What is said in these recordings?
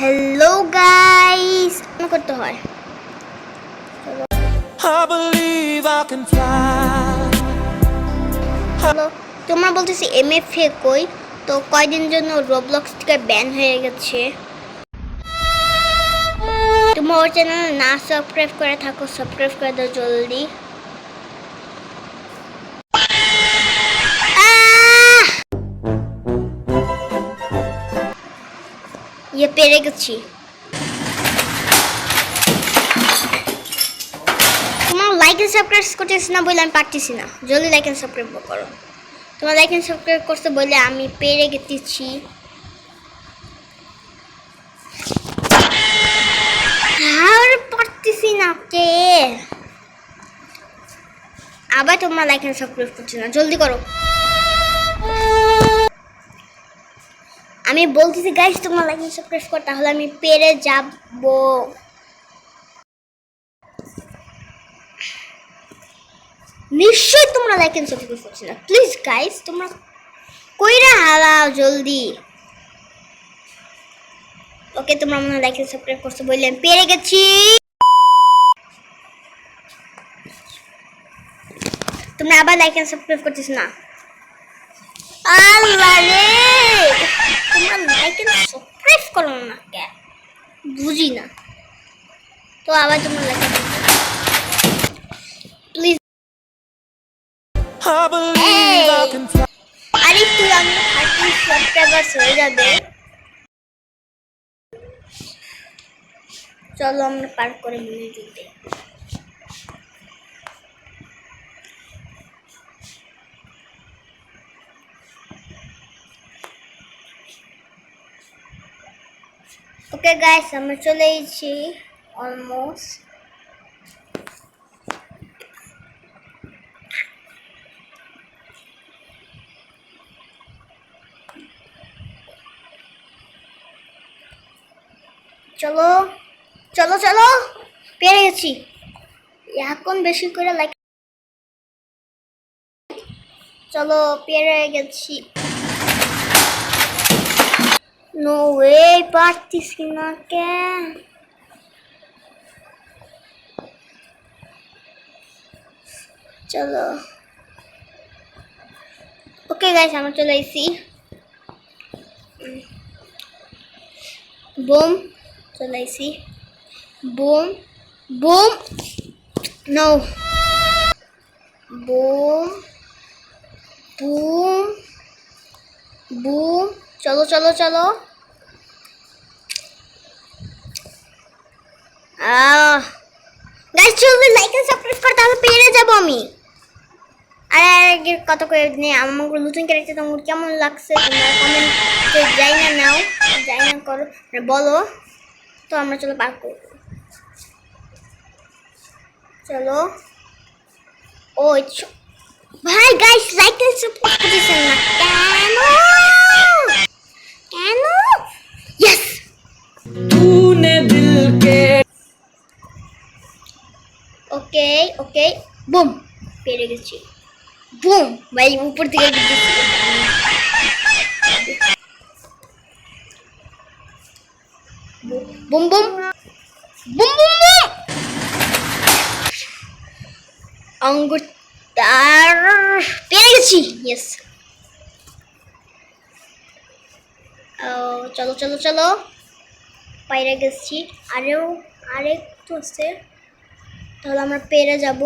Hello guys করতে হয় I believe I can fly. Hello তোমরা বলতেছি এম এফ এ কই? তো কয়দিন জন্য রোবলক্স থেকে ব্যান হয়ে গেছে? তোমরা ওর চ্যানেল না সাবস্ক্রাইব করে থাকো সাবস্ক্রাইব করে দাও জলদি। ইয়ে পেরে গেছি। তোমার লাইক এন্ড সাবস্ক্রাইব করতেছি না বলে আমি পারতেছি না। জলদি লাইক এন্ড সাবস্ক্রাইব করো। তোমার লাইক এন্ড সাবস্ক্রাইব করতে বলে আমি পেরে গেতেছি। আর পারতেছি না কে? আবার তোমার লাইক এন্ড সাবস্ক্রাইব করছে না। জলদি করো। আমি বলতেছি গাইস তোমার লাইক এন্ড সাবস্ক্রাইব কর, তাহলে আমি পেরে যাব। নিশ্চয়ই তোমরা লাইক এন্ড সাবস্ক্রাইব করছ না। প্লিজ গাইস তোমরা কইরা হালাও জলদি। ওকে তোমরা মনে লাইক এন্ড সাবস্ক্রাইব করছ বললে আমি পেরে গেছি। তোমরা আবার লাইক এন্ড সাবস্ক্রাইব করছিস না। আল্লাহ রে! তোমরা লাইক এন্ড সাবস্ক্রাইব করো না কে বুঝি না। তো আবার তোমরা লাইক প্লিজ Hey. can আমি থার্টি সাবস্ক্রাইবার্স হয়ে যাবে। চলো আমরা পার করে মনে দিতে ওকে গাইস আমরা চলে এসেছি অলমোস্ট চলো চলো চলো পেরে গেছি। এখন বেশি করে লাইক চলো পেরে গেছি। নো ওয়ে পারতিস না কে? চলো। ওকে গাইস আমরা চলে এসেছি boom চলে আইসি boom boom no boom boom boom চলো চলো চলো আহ গাইস চলবে লাইক এন্ড সাবস্ক্রাইব কর তাহলে পেরে যাব আমি আর আগের কথা কয়ে নিয়ে আমাকে নতুন ক্যারেক্টার তোমার কেমন লাগছে তোমরা কমেন্টে যাই না নাও যাই না করো মানে বলো তো আমরা চলো পার করবো চলো ও চ- ভাই গাইস লাইক এন্ড সাবস্ক্রাইব করতেছেন না কেন কেন ইয়েস तूने दिल के ওকে ওকে বুম পেরে গেছি। বুম ভাই, উপর থেকে বুম বুম বুম বুম আঙ্গুর তার পেরে গেছি। ইয়েস চলো চলো চলো। পাইরে গেছি। আরেও, আরেকটু আছে। তাহলে আমরা পেরে যাব।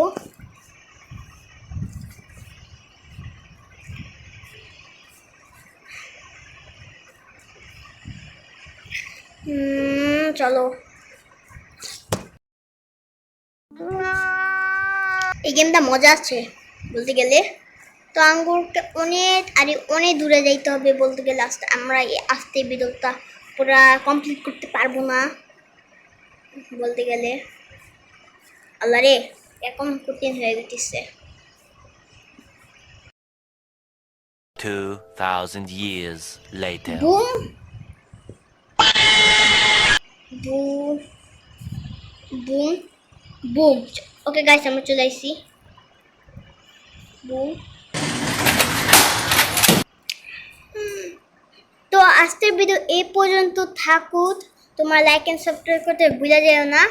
চলো। এই গেমটা মজা আছে বলতে গেলে। তো আঙ্গুরকে অনেক, আরে অনেক দূরে যাইতে হবে বলতে গেলে। আস্তে, আমরা আস্তে বিদকটা পুরা কমপ্লিট করতে পারব না বলতে গেলে। আল্লাহ রে এখন কঠিন হয়ে গেছে। 2,000 years later. Boom. Boom. Boom. Boom. Okay guys আমরা চলে আসছি বুম। তো আজকের ভিডিও এই পর্যন্ত থাকুক। তোমার লাইক এন্ড সাবস্ক্রাইব করতে ভুলে যেও না।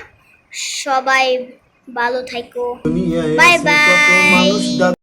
সবাই ভালো থাকো বাই Bye